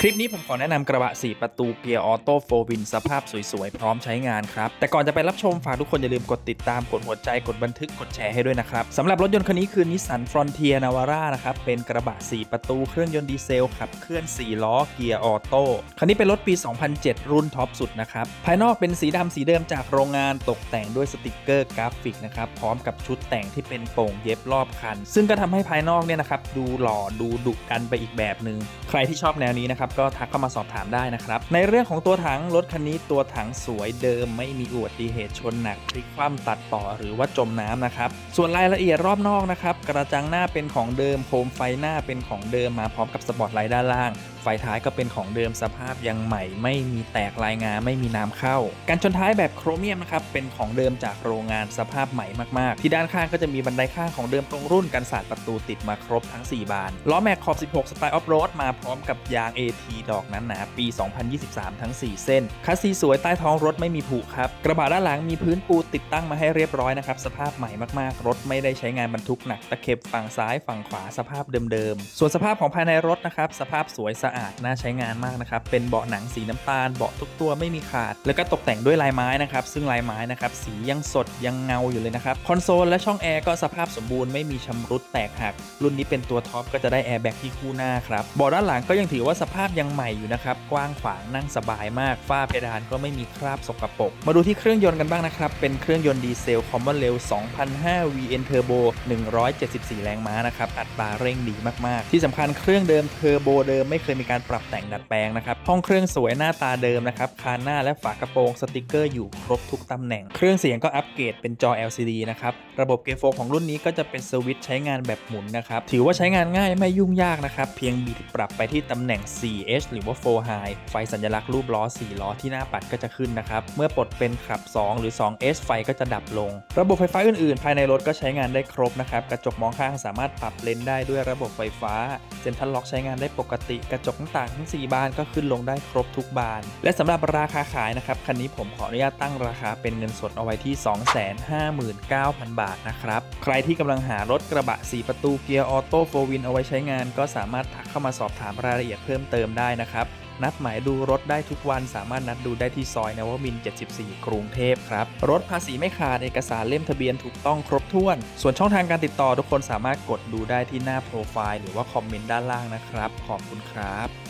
คลิปนี้ผมขอแนะนำกระบะ 4 ประตูเกียร์ออโต้โฟวินสภาพสวยๆ พร้อมใช้งานครับ แต่ก่อนจะไปรับชมฝากทุกคนอย่าลืมกดติดตามกดหัวใจกดบันทึกกดแชร์ให้ด้วยนะครับสำหรับรถยนต์คันนี้คือ Nissan Frontier Navara นะครับ เป็นกระบะ 4 ประตูเครื่องยนต์ดีเซลขับเคลื่อน 4 ล้อเกียร์ออโต้คันนี้เป็นรถปี 2007 รุ่นท็อปสุดนะครับ ภายนอกเป็นสีดำสีเดิมจากโรงงานตกแต่งด้วยสติกเกอร์กราฟิกนะครับพร้อมกับชุดแต่งที่เป็นโป่งเย็บรอบคัน ซึ่งก็ทำให้ภายนอกเนี่ยนะครับดูหล่อดูดุดันไปอีกแบบหนึ่งใครที่ชอบแนวนี้นะครับก็ทักเข้ามาสอบถามได้นะครับ ในเรื่องของตัวถังรถคันนี้ตัวถังสวยเดิม ไม่มีอุบัติเหตุชนหนักพลิกคว่ำตัดต่อหรือว่าจมน้ำนะครับส่วนรายละเอียดรอบนอกนะครับกระจังหน้าเป็นของเดิมโคมไฟหน้าเป็นของเดิมมาพร้อมกับสปอตไลท์ด้านล่าง ไฟท้ายก็เป็นของเดิมสภาพยังใหม่ ไม่มีแตกลายงาไม่มีน้ำเข้า การชนท้ายแบบโครเมียมนะครับเป็นของเดิมจากโรงงานสภาพใหม่มากๆ ที่ด้านข้างก็จะมีบันไดข้างของเดิมตรงรุ่นกันสาดประตูติดมาครบทั้ง 4 บานล้อแม็กขอบ 16 สไตล์ออฟโรดมาพร้อมกับยาง AT ดอกนั้นหนาปี 2023 ทั้ง 4 เส้นคัสซีสวยใต้ท้องรถไม่มีผุครับกระบะด้านหลังมีพื้นปูติดตั้งมาให้เรียบร้อยนะครับสภาพใหม่มากๆ รถไม่ได้ใช้งานบรรทุกหนักตะเข็บฝั่งซ้ายฝั่งขวาสภาพเดิมๆส่วนสภาพของภายในรถนะครับสภาพสวยสะอาดน่าใช้งานมากนะครับเป็นเบาะหนังสีน้ำตาลเบาะทุกตัวไม่มีขาด แล้วก็ตกแต่งด้วยลายไม้นะครับซึ่งลายไม้นะครับสียังสดยังเงาอยู่เลยนะครับคอนโซลและช่องแอร์ก็สภาพสมบูรณ์ไม่มีชำรุดแตกหัก รุ่นนี้เป็นตัวท็อปก็จะได้แอร์แบ็กที่คู่หน้าครับเบาะด้านหลังก็ยังถือว่าสภาพยังใหม่อยู่นะครับกว้างขวางนั่งสบายมากฝ้าเพดานก็ไม่มีคราบสกปรกมาดูที่เครื่องยนต์กันบ้างนะครับเป็นเครื่องยนต์ดีเซลคอมมอนเรล2005 VN Turbo 174 แรงม้านะครับอัตราเร่งดีมากๆ ที่สำคัญเครื่องเดิมเทอร์โบเดิมไม่เคยมีการปรับแต่งดัดแปลงนะครับห้องเครื่องสวยหน้าตาเดิมนะครับคานหน้าและฝากระโปรงสติกเกอร์อยู่ครบทุกตำแหน่ง เครื่องเสียงก็อัปเกรดเป็นจอ LCD นะครับระบบเกมโฟของรุ่นนี้ก็จะเป็นสวิตช์ใช้งานแบบหมุนนะครับถือว่าใช้งานง่ายไม่ยุ่งยากนะครับเพียงบิดปรับไปที่ตำแหน่ง 4H หรือว่า 4 High ไฟสัญลักษณ์รูปล้อ 4 ล้อที่หน้าปัดก็จะขึ้นนะครับเมื่อปลดเป็นขับ 2 หรือ 2H ไฟก็จะดับลง ระบบไฟฟ้าอื่นๆ ภายในรถก็ใช้งานได้ครบนะครับกระจกมองข้างสามารถปรับเลนได้ด้วยระบบไฟฟ้าเซ็นทรัลล็อกใช้งานได้ปกติกระจกหน้าต่างทั้ง 4 บานก็ขึ้นลงได้ครบทุกบาน และสำหรับราคาขายนะครับคันนี้ผมขออนุญาตตั้งราคาเป็นเงินสดเอาไว้ที่ 259,000 บาทนะครับใครที่กำลังหารถกระบะ 4 ประตูเกียร์ออโต้โฟวินเอาไว้ใช้งาน ก็สามารถทักเข้ามาสอบถามรายละเอียดเพิ่มเติมได้นะครับ นัดหมายดูรถได้ทุกวันสามารถนัดดูได้ที่ซอยนวมิน 74 กรุงเทพครับ รถภาษีไม่ขาดเอกสารเล่มทะเบียนถูกต้องครบถ้วน ส่วนช่องทางการติดต่อทุกคนสามารถกดดูได้ที่หน้าโปรไฟล์หรือว่าคอมเมนต์ด้านล่างนะครับ ขอบคุณครับ